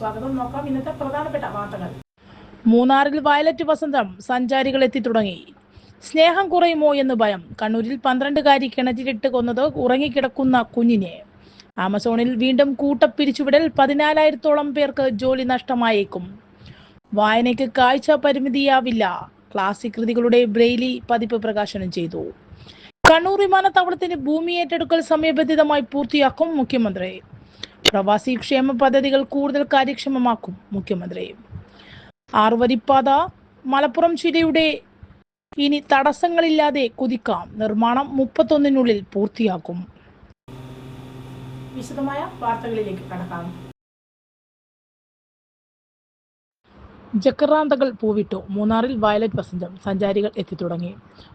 സ്വാഗതം. നോക്കാം. ഇന്നത്തെ പ്രധാനപ്പെട്ട വാർത്തകൾ. മൂന്നാറിൽ വയലറ്റ് വസന്തം സഞ്ചാരികൾ എത്തി തുടങ്ങി. സ്നേഹം കുറയുമോ എന്ന് ഭയം. കണ്ണൂരിൽ പന്ത്രണ്ടുകാരി കിണറ്റിലിട്ട് കൊന്നത് ഉറങ്ങിക്കിടക്കുന്ന കുഞ്ഞിനെ. ആമസോണിൽ വീണ്ടും കൂട്ടപ്പിരിച്ചുവിടൽ പതിനാലായിരത്തോളം പേർക്ക് ജോലി നഷ്ടമായേക്കും. വായനയ്ക്ക് കാഴ്ച പരിമിതിയാവില്ല. ക്ലാസിക് കൃതികളുടെ ബ്രെയിലി പതിപ്പ് പ്രകാശനം ചെയ്തു. കണ്ണൂർ വിമാനത്താവളത്തിന് ഭൂമി ഏറ്റെടുക്കൽ സമയബന്ധിതമായി പൂർത്തിയാക്കും മുഖ്യമന്ത്രി. പ്രവാസി ക്ഷേമ പദ്ധതികൾ കൂടുതൽ കാര്യക്ഷമമാക്കും മുഖ്യമന്ത്രി ആറുവരിപ്പാത മലപ്പുറം ജില്ലയുടെ ഇനി തടസ്സങ്ങളില്ലാതെ കുതിക്കാം. നിർമ്മാണം മുപ്പത്തൊന്നിനുള്ളിൽ പൂർത്തിയാക്കും. വിശദമായ വാർത്തകളിലേക്ക് കടക്കാം. ജക്കറാന്തകൾ പൂവിട്ടു. മൂന്നാറിൽ വയലറ്റ് വസന്തം. സഞ്ചാരികൾ എത്തിത്തുടങ്ങി.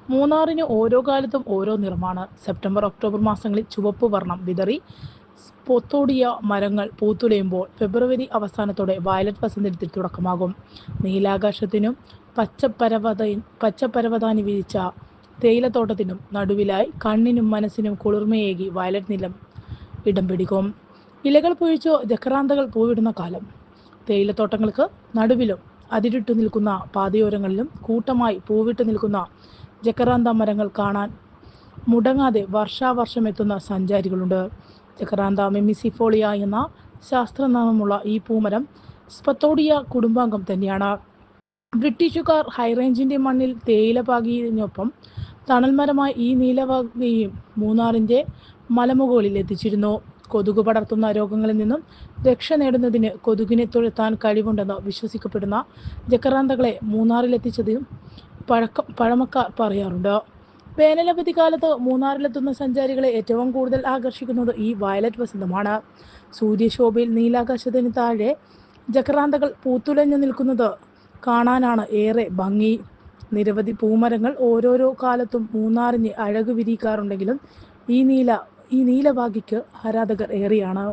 മൂന്നാറിന് ഓരോ കാലത്തും ഓരോ നിർമ്മാണം. സെപ്റ്റംബർ ഒക്ടോബർ മാസങ്ങളിൽ ചുവപ്പ് വർണം വിതറി. പൊത്തോടിയ മരങ്ങൾ പൂത്തുലയുമ്പോൾ ഫെബ്രുവരി അവസാനത്തോടെ വയലറ്റ് വസന്തത്തിൽ തുടക്കമാകും. നീലാകാശത്തിനും പച്ചപ്പരവത പച്ചപ്പരവതാനി വിരിച്ച തേയിലത്തോട്ടത്തിനും നടുവിലായി കണ്ണിനും മനസ്സിനും കുളിർമയേകി വയലറ്റ് നിലം ഇടം പിടിക്കും. ഇലകൾ പൊഴിച്ചോ ജക്രാന്തകൾ പൂവിടുന്ന കാലം. തേയിലത്തോട്ടങ്ങൾക്ക് നടുവിലും അതിരിട്ടു നിൽക്കുന്ന പാതയോരങ്ങളിലും കൂട്ടമായി പൂവിട്ട് നിൽക്കുന്ന ജക്കറാന്ത മരങ്ങൾ കാണാൻ മുടങ്ങാതെ വർഷാവർഷം എത്തുന്ന സഞ്ചാരികളുണ്ട്. ജക്കറാന്ത മെമിസിഫോളിയ എന്ന ശാസ്ത്രനാമമുള്ള ഈ പൂമരം സ്പത്തോഡിയ കുടുംബാംഗം തന്നെയാണ്. ബ്രിട്ടീഷുകാർ ഹൈറേഞ്ചിന്റെ മണ്ണിൽ തേയില പാകിയതിനൊപ്പം തണൽമരമായി ഈ നീലവാകയും മൂന്നാറിന്റെ മലമുകളിൽ എത്തിച്ചിരുന്നു. കൊതുക് പടർത്തുന്ന രോഗങ്ങളിൽ നിന്നും രക്ഷ നേടുന്നതിന് കൊതുകിനെ തുരത്താൻ കഴിവുണ്ടെന്ന് വിശ്വസിക്കപ്പെടുന്ന ജക്കറാന്തകളെ മൂന്നാറിലെത്തിച്ചതും പഴക്കം പഴമക്കാർ പറയാറുണ്ട്. വേനലവധി കാലത്ത് മൂന്നാറിലെത്തുന്ന സഞ്ചാരികളെ ഏറ്റവും കൂടുതൽ ആകർഷിക്കുന്നത് ഈ വയലറ്റ് വസന്തമാണ്. സൂര്യശോഭയിൽ നീലാകാശത്തിന് താഴെ ജക്രാന്തകൾ പൂത്തുലഞ്ഞു നിൽക്കുന്നത് കാണാനാണ് ഏറെ ഭംഗി. നിരവധി പൂമരങ്ങൾ ഓരോരോ കാലത്തും മൂന്നാറിന് അഴകു വിരിയിക്കാറുണ്ടെങ്കിലും ഈ നീല ഈ നീലവാഗിക്ക് ആരാധകർ ഏറെയാണ്.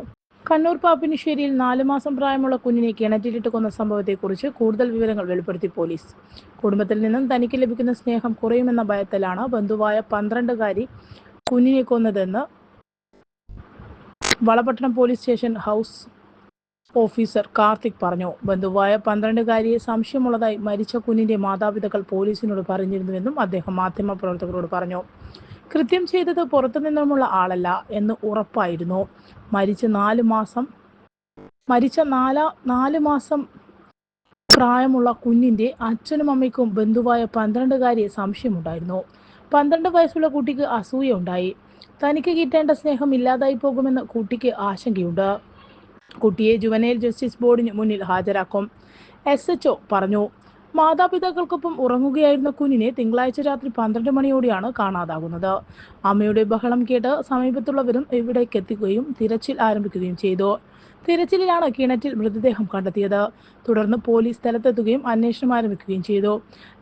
കണ്ണൂർ പാപ്പിനിശ്ശേരിയിൽ നാലു മാസം പ്രായമുള്ള കുഞ്ഞിനെ കിണറ്റിലിട്ട് കൊന്ന സംഭവത്തെക്കുറിച്ച് കൂടുതൽ വിവരങ്ങൾ വെളിപ്പെടുത്തി പോലീസ്. കുടുംബത്തിൽ നിന്നും തനിക്ക് ലഭിക്കുന്ന സ്നേഹം കുറയുമെന്ന ഭയത്തിലാണ് ബന്ധുവായ പന്ത്രണ്ടുകാരി കുഞ്ഞിനെ കൊന്നതെന്ന് Valapattanam police station house officer Karthik പറഞ്ഞു. ബന്ധുവായ പന്ത്രണ്ടുകാരിയെ സംശയമുള്ളതായി മരിച്ച കുഞ്ഞിന്റെ മാതാപിതാക്കൾ പോലീസിനോട് പറഞ്ഞിരുന്നുവെന്നും അദ്ദേഹം മാധ്യമപ്രവർത്തകരോട് പറഞ്ഞു. കൃത്യം ചെയ്തത് പുറത്തു നിന്നുമുള്ള ആളല്ല എന്ന് ഉറപ്പായിരുന്നു. മരിച്ച നാല് മാസം മരിച്ച നാലാ നാല് മാസം പ്രായമുള്ള കുഞ്ഞിന്റെ അച്ഛനും അമ്മയ്ക്കും ബന്ധുവായ പന്ത്രണ്ടുകാരിയെ സംശയമുണ്ടായിരുന്നു. പന്ത്രണ്ട് വയസ്സുള്ള കുട്ടിക്ക് അസൂയ ഉണ്ടായി തനിക്ക് കിട്ടേണ്ട സ്നേഹം ഇല്ലാതായി പോകുമെന്ന് കുട്ടിക്ക് ആശങ്കയുണ്ട്. കുട്ടിയെ ജുവനൈൽ ജസ്റ്റിസ് ബോർഡിന് മുന്നിൽ ഹാജരാക്കും. എസ് എച്ച് പറഞ്ഞു മാതാപിതാക്കൾക്കൊപ്പം ഉറങ്ങുകയായിരുന്ന കുഞ്ഞിനെ തിങ്കളാഴ്ച രാത്രി പന്ത്രണ്ട് മണിയോടെയാണ് കാണാതാകുന്നത്. അമ്മയുടെ ബഹളം കേട്ട് സമീപത്തുള്ളവരും ഇവിടേക്ക് എത്തിക്കുകയും തിരച്ചിൽ ആരംഭിക്കുകയും ചെയ്തു. തിരച്ചിലിലാണ് കിണറ്റിൽ മൃതദേഹം കണ്ടെത്തിയത്. തുടർന്ന് പോലീസ് സ്ഥലത്തെത്തുകയും അന്വേഷണം ആരംഭിക്കുകയും ചെയ്തു.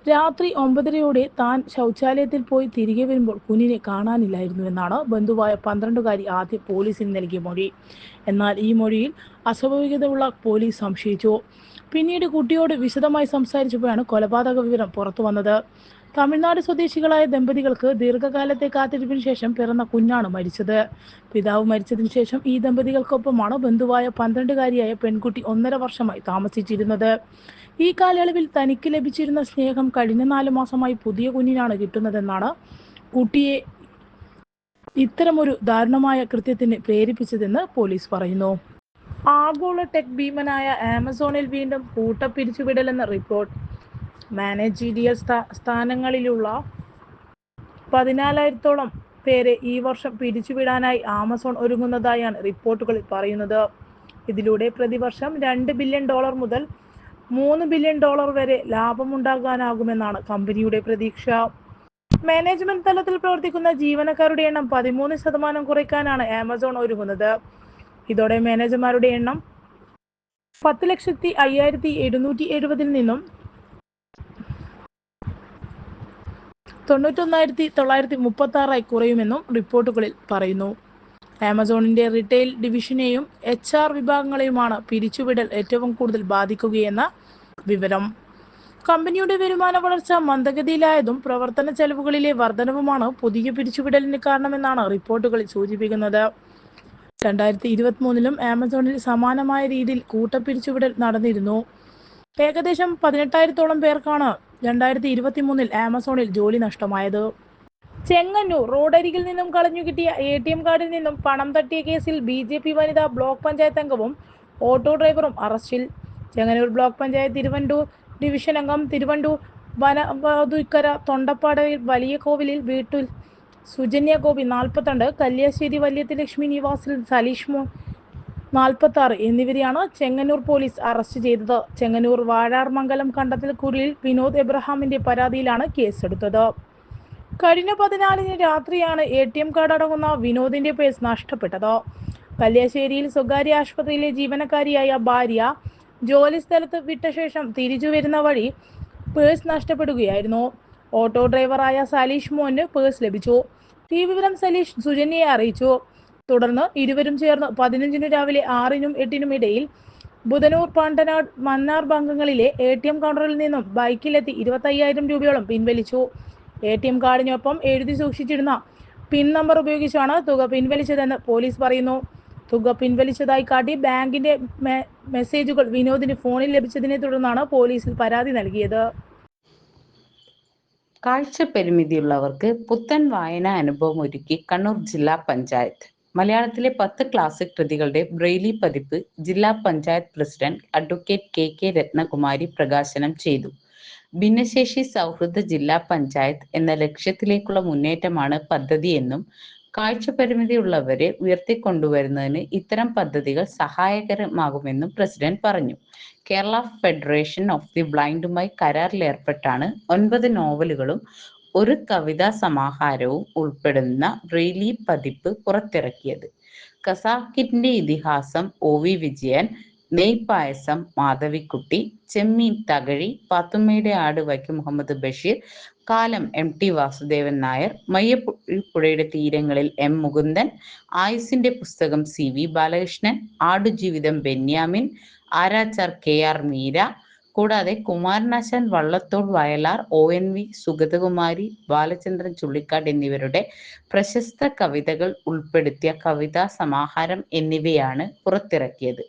രാത്രി ഒമ്പതരയോടെ താൻ ശൗചാലയത്തിൽ പോയി തിരികെ വരുമ്പോൾ കുഞ്ഞിനെ കാണാനില്ലായിരുന്നുവെന്നാണ് ബന്ധുവായ പന്ത്രണ്ടുകാരി ആദ്യം പോലീസിന് നൽകിയ മൊഴി. എന്നാൽ ഈ മൊഴിയിൽ അസ്വാഭാവികതയുള്ള പോലീസ് സംശയിച്ചു. പിന്നീട് കുട്ടിയോട് വിശദമായി സംസാരിച്ചപ്പോഴാണ് കൊലപാതക വിവരം പുറത്തു വന്നത്. തമിഴ്നാട് സ്വദേശികളായ ദമ്പതികൾക്ക് ദീർഘകാലത്തെ കാത്തിരിപ്പിന് ശേഷം പിറന്ന കുഞ്ഞാണ് മരിച്ചത്. പിതാവ് മരിച്ചതിന് ശേഷം ഈ ദമ്പതികൾക്കൊപ്പമാണ് ബന്ധുവായ പന്ത്രണ്ടുകാരിയായ പെൺകുട്ടി ഒന്നര വർഷമായി താമസിച്ചിരുന്നത്. ഈ കാലയളവിൽ തനിക്ക് ലഭിച്ചിരുന്ന സ്നേഹം കഴിഞ്ഞ നാല് മാസമായി പുതിയ കുഞ്ഞിനാണ് കിട്ടുന്നതെന്നാണ് കുട്ടിയെ ഇത്തരമൊരു ദാരുണമായ കൃത്യത്തിന് പ്രേരിപ്പിച്ചതെന്ന് പോലീസ് പറയുന്നു. ആഗോള ടെക് ഭീമനായ ആമസോണിൽ വീണ്ടും കൂട്ടപ്പിരിച്ചുവിടലെന്ന റിപ്പോർട്ട് മാനേജീരിയൽ സ്ഥാ- സ്ഥാനങ്ങളിലുള്ള പതിനാലായിരത്തോളം പേരെ ഈ വർഷം പിരിച്ചുവിടാനായി ആമസോൺ ഒരുങ്ങുന്നതായാണ് റിപ്പോർട്ടുകളിൽ പറയുന്നത്. ഇതിലൂടെ പ്രതിവർഷം രണ്ട് ബില്യൺ ഡോളർ മുതൽ മൂന്ന് ബില്യൺ ഡോളർ വരെ ലാഭമുണ്ടാകാനാകുമെന്നാണ് കമ്പനിയുടെ പ്രതീക്ഷ. മാനേജ്മെന്റ് തലത്തിൽ പ്രവർത്തിക്കുന്ന ജീവനക്കാരുടെ എണ്ണം പതിമൂന്ന് ശതമാനം കുറയ്ക്കാനാണ് ആമസോൺ ഒരുങ്ങുന്നത്. ഇതോടെ മാനേജർമാരുടെ എണ്ണം പത്ത് ലക്ഷത്തി അയ്യായിരത്തി എഴുന്നൂറ്റി എഴുപതിൽ നിന്നും തൊണ്ണൂറ്റൊന്നായിരത്തി തൊള്ളായിരത്തി മുപ്പത്തി ആറായി കുറയുമെന്നും റിപ്പോർട്ടുകളിൽ പറയുന്നു. ആമസോണിന്റെ റീറ്റെയിൽ ഡിവിഷനെയും എച്ച് ആർ വിഭാഗങ്ങളെയുമാണ് പിരിച്ചുവിടൽ ഏറ്റവും കൂടുതൽ ബാധിക്കുകയെന്ന വിവരം. കമ്പനിയുടെ വരുമാന വളർച്ച മന്ദഗതിയിലായതും പ്രവർത്തന ചെലവുകളിലെ വർധനവുമാണ് പുതിയ പിരിച്ചുവിടലിന് കാരണമെന്നാണ് റിപ്പോർട്ടുകൾ സൂചിപ്പിക്കുന്നത്. രണ്ടായിരത്തി ഇരുപത്തിമൂന്നിലും ആമസോണിൽ സമാനമായ രീതിയിൽ കൂട്ടപ്പിരിച്ചുവിടൽ നടന്നിരുന്നു. ഏകദേശം പതിനെട്ടായിരത്തോളം പേർക്കാണ് രണ്ടായിരത്തി ഇരുപത്തി മൂന്നിൽ ആമസോണിൽ ജോലി നഷ്ടമായത്. ചെങ്ങന്നൂർ റോഡരികിൽ നിന്നും കളഞ്ഞു കിട്ടിയ എ ടി എം കാർഡിൽ നിന്നും പണം തട്ടിയ കേസിൽ ബി ജെ പി വനിതാ ബ്ലോക്ക് പഞ്ചായത്ത് അംഗവും ഓട്ടോ ഡ്രൈവറും അറസ്റ്റിൽ. ചെങ്ങന്നൂർ ബ്ലോക്ക് പഞ്ചായത്ത് തിരുവണ്ടൂർ ഡിവിഷൻ അംഗം തിരുവണ്ടൂർ വനവതുക്കര തൊണ്ടപ്പാടയിൽ വലിയ കോവിലിൽ വീട്ടിൽ. സുജന്യ ഗോപി നാൽപ്പത്തിരണ്ട് കല്യാശ്ശേരി വല്യത്തി ലക്ഷ്മി നിവാസിൽ സലീഷ് മോൻ നാൽപ്പത്തി ആറ് എന്നിവരെയാണ് ചെങ്ങന്നൂർ പോലീസ് അറസ്റ്റ് ചെയ്തത്. ചെങ്ങന്നൂർ വാഴാർമംഗലം കുരിൽ വിനോദ് എബ്രഹാമിന്റെ പരാതിയിലാണ് കേസെടുത്തത്. കഴിഞ്ഞ പതിനാലിന് രാത്രിയാണ് എ ടി എം കാർഡ് അടങ്ങുന്ന വിനോദിന്റെ പേഴ്സ് നഷ്ടപ്പെട്ടത്. കല്യാശ്ശേരിയിൽ സ്വകാര്യ ആശുപത്രിയിലെ ജീവനക്കാരിയായ ഭാര്യ ജോലി സ്ഥലത്ത് വിട്ട ശേഷം തിരിച്ചു വരുന്ന വഴി പേഴ്സ് നഷ്ടപ്പെടുകയായിരുന്നു. ഓട്ടോ ഡ്രൈവറായ സലീഷ് മോന് പേഴ്സ് ലഭിച്ചു. ഈ വിവരം സലീഷ് സുജന്യയെ അറിയിച്ചു. തുടർന്ന് ഇരുവരും ചേർന്ന് പതിനഞ്ചിന് രാവിലെ ആറിനും എട്ടിനും ഇടയിൽ ബുധനൂർ പാണ്ടനാട് മന്നാർ ബാങ്കുകളിലെ എ ടി എം കൗണ്ടറിൽ നിന്നും ബൈക്കിലെത്തി ഇരുപത്തയ്യായിരം രൂപയോളം പിൻവലിച്ചു. എ ടി എം കാർഡിനൊപ്പം എഴുതി സൂക്ഷിച്ചിരുന്ന പിൻ നമ്പർ ഉപയോഗിച്ചാണ് തുക പിൻവലിച്ചതെന്ന് പോലീസ് പറയുന്നു. തുക പിൻവലിച്ചതായി കാട്ടി ബാങ്കിന്റെ മെസ്സേജുകൾ വിനോദിന് ഫോണിൽ ലഭിച്ചതിനെ തുടർന്നാണ് പോലീസിൽ പരാതി നൽകിയത്. കാഴ്ച കാഴ്ചപരിമിതിയുള്ളവർക്ക് പുത്തൻ വായന അനുഭവം ഒരുക്കി കണ്ണൂർ ജില്ലാ പഞ്ചായത്ത്. മലയാളത്തിലെ പത്ത് ക്ലാസിക് കൃതികളുടെ ബ്രെയിലി പതിപ്പ് ജില്ലാ panchayat president advocate K K Rathnakumari പ്രകാശനം ചെയ്തു. ഭിന്നശേഷി സൗഹൃദ ജില്ലാ പഞ്ചായത്ത് എന്ന ലക്ഷ്യത്തിലേക്കുള്ള മുന്നേറ്റമാണ് പദ്ധതി എന്നും പദ്ധതിയെന്നും കാഴ്ചപരിമിതിയുള്ളവരെ ഉയർത്തിക്കൊണ്ടുവരുന്നതിന് ഇത്തരം പദ്ധതികൾ സഹായകരമാകുമെന്നും പ്രസിഡന്റ് പറഞ്ഞു. കേരള ഫെഡറേഷൻ ഓഫ് ദി ബ്ലൈൻഡുമായി കരാറിലേർപ്പെട്ടാണ് ഒൻപത് നോവലുകളും ഒരു കവിതാ സമാഹാരവും ഉൾപ്പെടുന്ന റീലി പതിപ്പ് പുറത്തിറക്കിയത്. കസാക്കിന്റെ ഇതിഹാസം ഒ വി വിജയൻ നെയ്പായസം മാധവിക്കുട്ടി ചെമ്മീൻ തകഴി പാത്തുമ്മയുടെ ആട് വൈക്കം മുഹമ്മദ് ബഷീർ കാലം എം ടി വാസുദേവൻ നായർ മയ്യപ്പുഴയുടെ തീരങ്ങളിൽ എം മുകുന്ദൻ ആയുസിന്റെ പുസ്തകം C V Balakrishnan Aadujeevitham Benyamin Aarachar K R Meera കൂടാതെ Kumaranasan Vallathol Vayalar O N V Sugathakumari Balachandran Chullikkad എന്നിവരുടെ പ്രശസ്ത കവിതകൾ ഉൾപ്പെടുത്തിയ കവിതാ സമാഹാരം എന്നിവയാണ് പുറത്തിറക്കിയത്.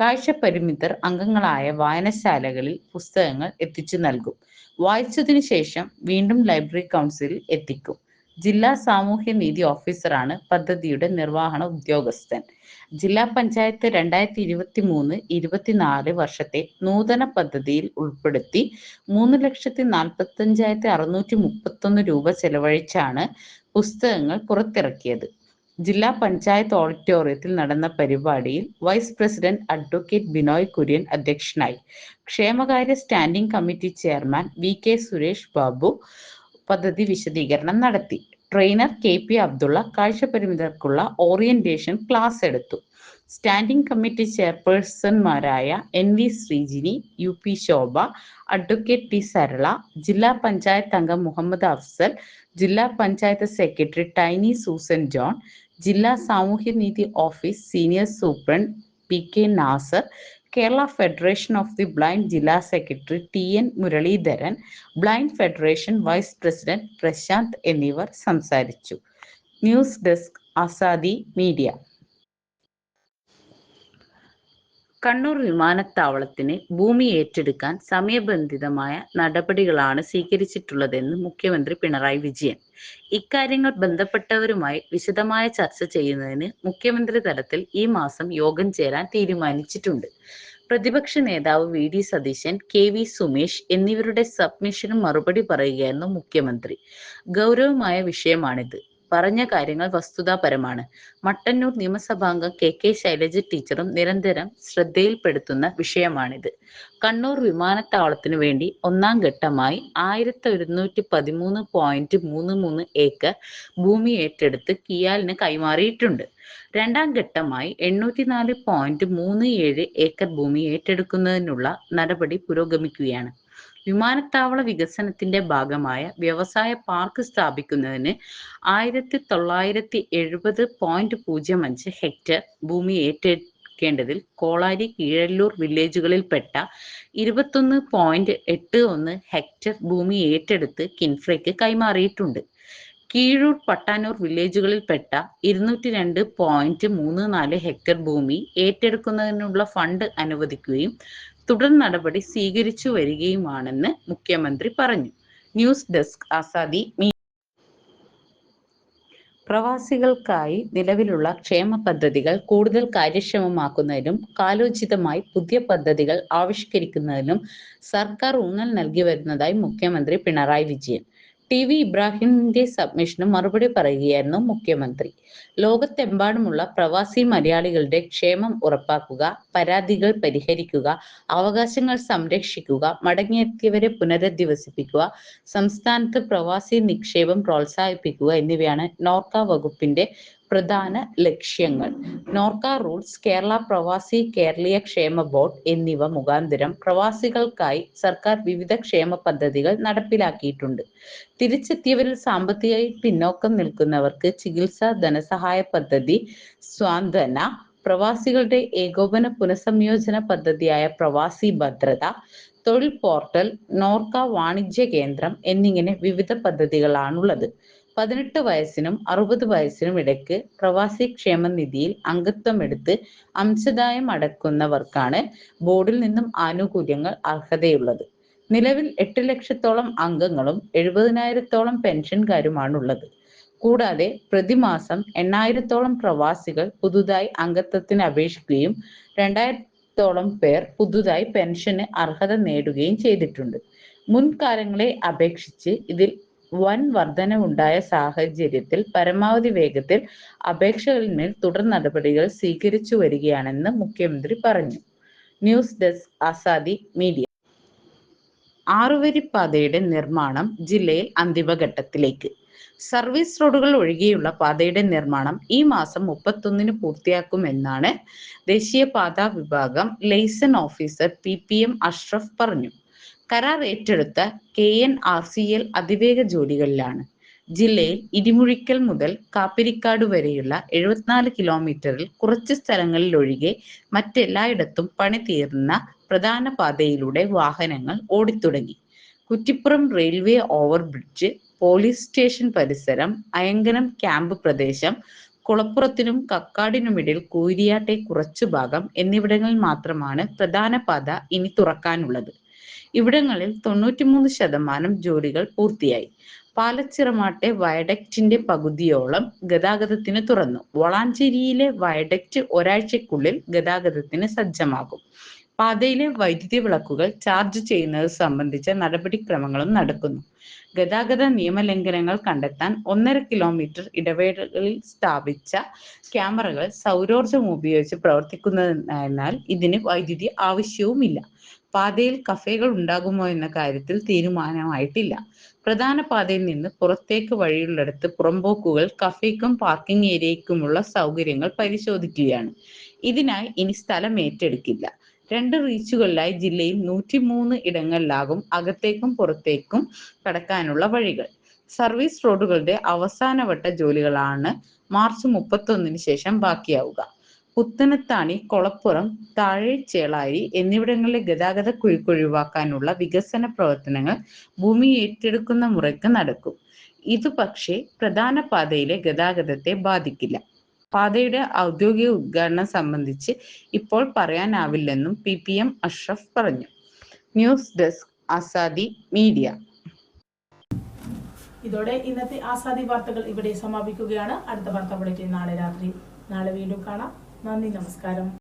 കാഴ്ചപരിമിതർ അംഗങ്ങളായ വായനശാലകളിൽ പുസ്തകങ്ങൾ എത്തിച്ചു നൽകും. വായിച്ചതിനു ശേഷം വീണ്ടും ലൈബ്രറി കൗൺസിലിൽ എത്തിക്കും. ജില്ലാ സാമൂഹ്യ നീതി ഓഫീസറാണ് പദ്ധതിയുടെ നിർവഹണ ഉദ്യോഗസ്ഥൻ. ജില്ലാ പഞ്ചായത്ത് രണ്ടായിരത്തി ഇരുപത്തി മൂന്ന് ഇരുപത്തിനാല് വർഷത്തെ നൂതന പദ്ധതിയിൽ ഉൾപ്പെടുത്തി മൂന്ന് ലക്ഷത്തി നാൽപ്പത്തി അഞ്ചായിരത്തി അറുന്നൂറ്റി മുപ്പത്തൊന്ന് രൂപ ചെലവഴിച്ചാണ് പുസ്തകങ്ങൾ പുറത്തിറക്കിയത്. ജില്ലാ പഞ്ചായത്ത് ഓഡിറ്റോറിയത്തിൽ നടന്ന പരിപാടിയിൽ vice president advocate Binoy Kurian അധ്യക്ഷനായി. ക്ഷേമകാര്യ standing committee chairman V K Suresh Babu പദ്ധതി വിശദീകരണം നടത്തി. ട്രെയിനർ കെ പി അബ്ദുള്ള കാഴ്ചപരിമിതർക്കുള്ള ഓറിയന്റേഷൻ ക്ലാസ് എടുത്തു. Standing committee ചെയർപേഴ്സൺമാരായ N V Sreejini U P Shobha advocate T Sarala ജില്ലാ പഞ്ചായത്ത് അംഗം മുഹമ്മദ് അഫ്സൽ ജില്ലാ പഞ്ചായത്ത് സെക്രട്ടറി ടൈനി സൂസൻ ജോൺ ജില്ലാ സാമൂഹ്യനീതി office senior superintendent P K Nasar Kerala federation of the blind ജില്ലാ secretary T N Muraleedharan blind federation vice president Prasanth എന്നിവർ സംസാരിച്ചു. News desk Azadi media. Kannur വിമാനത്താവളത്തിന് ഭൂമി ഏറ്റെടുക്കാൻ സമയബന്ധിതമായ നടപടികളാണ് സ്വീകരിച്ചിട്ടുള്ളതെന്ന് മുഖ്യമന്ത്രി പിണറായി വിജയൻ. ഇക്കാര്യങ്ങൾ ബന്ധപ്പെട്ടവരുമായി വിശദമായ ചർച്ച ചെയ്യുന്നതിന് മുഖ്യമന്ത്രി തലത്തിൽ ഈ മാസം യോഗം ചേരാൻ തീരുമാനിച്ചിട്ടുണ്ട്. പ്രതിപക്ഷ നേതാവ് V D Satheesan K V Sumesh എന്നിവരുടെ സബ്മിഷന് മറുപടി പറയുകയായിരുന്നു മുഖ്യമന്ത്രി. ഗൗരവമായ വിഷയമാണിത്. പറഞ്ഞ കാര്യങ്ങൾ വസ്തുതാപരമാണ്. മട്ടന്നൂർ നിയമസഭാംഗം കെ കെ ശൈലജ ടീച്ചറും നിരന്തരം ശ്രദ്ധയിൽപ്പെടുത്തുന്ന വിഷയമാണിത്. കണ്ണൂർ വിമാനത്താവളത്തിനു വേണ്ടി ഒന്നാം ഘട്ടമായി ആയിരത്തി ഒരുന്നൂറ്റി പതിമൂന്ന് പോയിന്റ് മൂന്ന് മൂന്ന് ഏക്കർ ഭൂമി ഏറ്റെടുത്ത് കിയാലിന് കൈമാറിയിട്ടുണ്ട്. രണ്ടാം ഘട്ടമായി എണ്ണൂറ്റി നാല് പോയിന്റ് മൂന്ന് ഏഴ് ഏക്കർ ഭൂമി ഏറ്റെടുക്കുന്നതിനുള്ള നടപടി പുരോഗമിക്കുകയാണ്. വിമാനത്താവള വികസനത്തിന്റെ ഭാഗമായ വ്യവസായ പാർക്ക് സ്ഥാപിക്കുന്നതിന് ആയിരത്തി തൊള്ളായിരത്തി എഴുപത് പോയിന്റ് പൂജ്യം അഞ്ച് ഹെക്ടർ ഭൂമി ഏറ്റെടുക്കേണ്ടതിൽ കോളാരി കീഴല്ലൂർ വില്ലേജുകളിൽപ്പെട്ട ഇരുപത്തൊന്ന് പോയിന്റ് എട്ട് ഒന്ന് ഹെക്ടർ ഭൂമി ഏറ്റെടുത്ത് കിൻഫ്രയ്ക്ക് കൈമാറിയിട്ടുണ്ട്. കീഴൂർ പട്ടാനൂർ വില്ലേജുകളിൽപ്പെട്ട ഇരുന്നൂറ്റി രണ്ട് പോയിന്റ് മൂന്ന് നാല് ഹെക്ടർ ഭൂമി ഏറ്റെടുക്കുന്നതിനുള്ള ഫണ്ട് അനുവദിക്കുകയും തുടർ നടപടി സ്വീകരിച്ചു വരികയുമാണെന്ന് മുഖ്യമന്ത്രി പറഞ്ഞു. ന്യൂസ് ഡെസ്ക് ആസാദി പ്രവാസികൾക്കായി നിലവിലുള്ള ക്ഷേമ പദ്ധതികൾ കൂടുതൽ കാര്യക്ഷമമാക്കുന്നതിനും കാലോചിതമായി പുതിയ പദ്ധതികൾ ആവിഷ്കരിക്കുന്നതിനും സർക്കാർ ഊന്നൽ നൽകി വരുന്നതായി മുഖ്യമന്ത്രി പിണറായി വിജയൻ. ടി വി ഇബ്രാഹിമിന്റെ സബ്മിഷന് മറുപടി പറയുകയായിരുന്നു മുഖ്യമന്ത്രി. ലോകത്തെമ്പാടുമുള്ള പ്രവാസി മലയാളികളുടെ ക്ഷേമം ഉറപ്പാക്കുക പരാതികൾ പരിഹരിക്കുക അവകാശങ്ങൾ സംരക്ഷിക്കുക മടങ്ങിയെത്തിയവരെ പുനരധിവസിപ്പിക്കുക സംസ്ഥാനത്ത് പ്രവാസി നിക്ഷേപം പ്രോത്സാഹിപ്പിക്കുക എന്നിവയാണ് നോർക്ക വകുപ്പിന്റെ പ്രധാന ലക്ഷ്യങ്ങൾ. നോർക്ക റൂൾസ് കേരള പ്രവാസി കേരളീയ ക്ഷേമ ബോർഡ് എന്നിവ മുഖാന്തരം പ്രവാസികൾക്കായി സർക്കാർ വിവിധ ക്ഷേമ പദ്ധതികൾ നടപ്പിലാക്കിയിട്ടുണ്ട്. തിരിച്ചെത്തിയവരിൽ സാമ്പത്തികമായി പിന്നോക്കം നിൽക്കുന്നവർക്ക് ചികിത്സാ ധനസഹായ പദ്ധതി സ്വാന്തന പ്രവാസികളുടെ ഏകോപന പുനഃസംയോജന പദ്ധതിയായ പ്രവാസി ഭദ്രത തൊഴിൽ പോർട്ടൽ നോർക്ക വാണിജ്യ കേന്ദ്രം എന്നിങ്ങനെ വിവിധ പദ്ധതികളാണുള്ളത്. പതിനെട്ട് വയസ്സിനും അറുപത് വയസ്സിനും ഇടയ്ക്ക് പ്രവാസി ക്ഷേമ നിധിയിൽ അംഗത്വം എടുത്ത് അംശദായം അടക്കുന്നവർക്കാണ് ബോർഡിൽ നിന്നും ആനുകൂല്യങ്ങൾ അർഹതയുള്ളത്. നിലവിൽ എട്ട് ലക്ഷത്തോളം അംഗങ്ങളും എഴുപതിനായിരത്തോളം പെൻഷൻകാരുമാണുള്ളത്. കൂടാതെ പ്രതിമാസം എണ്ണായിരത്തോളം പ്രവാസികൾ പുതുതായി അംഗത്വത്തിന് അപേക്ഷിക്കുകയും രണ്ടായിരത്തോളം പേർ പുതുതായി പെൻഷന് അർഹത നേടുകയും ചെയ്തിട്ടുണ്ട്. മുൻകാലങ്ങളെ അപേക്ഷിച്ച് ഇതിൽ വൻ വർധനവുണ്ടായ സാഹചര്യത്തിൽ പരമാവധി വേഗത്തിൽ അപേക്ഷകളിന്മേൽ തുടർ നടപടികൾ സ്വീകരിച്ചു വരികയാണെന്ന് മുഖ്യമന്ത്രി പറഞ്ഞു. News desk Azadi media. ആറുവരിപ്പാതയുടെ നിർമ്മാണം ജില്ലയിൽ അന്തിമഘട്ടത്തിലേക്ക്. സർവീസ് റോഡുകൾ ഒഴികെയുള്ള പാതയുടെ നിർമ്മാണം ഈ മാസം മുപ്പത്തൊന്നിന് പൂർത്തിയാക്കുമെന്നാണ് ദേശീയപാതാ വിഭാഗം liaison officer P P M Ashraf പറഞ്ഞു. കരാർ ഏറ്റെടുത്ത K N R C L അതിവേഗ ജോലികളിലാണ്. ജില്ലയിൽ ഇടിമുഴിക്കൽ മുതൽ കാപ്പിരിക്കാട് വരെയുള്ള എഴുപത്തിനാല് കിലോമീറ്ററിൽ കുറച്ച് സ്ഥലങ്ങളിൽ ഒഴികെ മറ്റെല്ലായിടത്തും പണി തീർന്ന പ്രധാന പാതയിലൂടെ വാഹനങ്ങൾ ഓടിത്തുടങ്ങി. Kuttippuram railway overbridge police station പരിസരം അയങ്കനം ക്യാമ്പ് പ്രദേശം കുളപ്പുറത്തിനും കക്കാടിനുമിടയിൽ കൂരിയാട്ടെ കുറച്ചു ഭാഗം എന്നിവിടങ്ങളിൽ മാത്രമാണ് പ്രധാന പാത ഇനി തുറക്കാനുള്ളത്. ഇവിടങ്ങളിൽ തൊണ്ണൂറ്റിമൂന്ന് ശതമാനം ജോലികൾ പൂർത്തിയായി. പാലച്ചിറമാട്ടെ വയഡക്റ്റിന്റെ പകുതിയോളം ഗതാഗതത്തിന് തുറന്നു. വളാഞ്ചേരിയിലെ വയഡക്റ്റ് ഒരാഴ്ചക്കുള്ളിൽ ഗതാഗതത്തിന് സജ്ജമാകും. പാതയിലെ വൈദ്യുതി വിളക്കുകൾ ചാർജ് ചെയ്യുന്നത് സംബന്ധിച്ച നടപടിക്രമങ്ങളും നടക്കുന്നു. ഗതാഗത നിയമലംഘനങ്ങൾ കണ്ടെത്താൻ ഒന്നര കിലോമീറ്റർ ഇടവേളകളിൽ സ്ഥാപിച്ച ക്യാമറകൾ സൗരോർജം ഉപയോഗിച്ച് പ്രവർത്തിക്കുന്നതിനാൽ ഇതിന് വൈദ്യുതി ആവശ്യവുമില്ല. പാതയിൽ കഫേകൾ ഉണ്ടാകുമോ എന്ന കാര്യത്തിൽ തീരുമാനമായിട്ടില്ല. പ്രധാന പാതയിൽ നിന്ന് പുറത്തേക്ക് വഴിയുള്ളിടത്ത് പുറമ്പോക്കുകൾ കഫേക്കും പാർക്കിംഗ് ഏരിയയ്ക്കുമുള്ള സൗകര്യങ്ങൾ പരിശോധിക്കുകയാണ്. ഇതിനായി ഇനി സ്ഥലം ഏറ്റെടുക്കില്ല. രണ്ട് റീച്ചുകളിലായി ജില്ലയിൽ നൂറ്റിമൂന്ന് ഇടങ്ങളിലാകും അകത്തേക്കും പുറത്തേക്കും കടക്കാനുള്ള വഴികൾ. സർവീസ് റോഡുകളുടെ അവസാനവട്ട ജോലികളാണ് മാർച്ച് മുപ്പത്തൊന്നിന് ശേഷം ബാക്കിയാവുക. പുത്തനത്താണി കൊളപ്പുറം താഴെ ചേളാരി എന്നിവിടങ്ങളിലെ ഗതാഗത കുരുക്കൊഴിവാക്കാനുള്ള വികസന പ്രവർത്തനങ്ങൾ ഭൂമി ഏറ്റെടുക്കുന്ന മുറയ്ക്ക് നടക്കും. ഇത് പക്ഷേ പ്രധാന പാതയിലെ ഗതാഗതത്തെ ബാധിക്കില്ല. പാതയുടെ ഔദ്യോഗിക ഉദ്ഘാടനം സംബന്ധിച്ച് ഇപ്പോൾ പറയാനാവില്ലെന്നും പി പി എം അഷ്റഫ് പറഞ്ഞു. News desk Azadi media. ഇതോടെ ഇന്നത്തെ ആസാദി വാർത്തകൾ ഇവിടെ സമാപിക്കുകയാണ്. അടുത്ത വാർത്ത നാളെ രാത്രി. നാളെ വീണ്ടും കാണാം. നന്ദി നമസ്കാരം.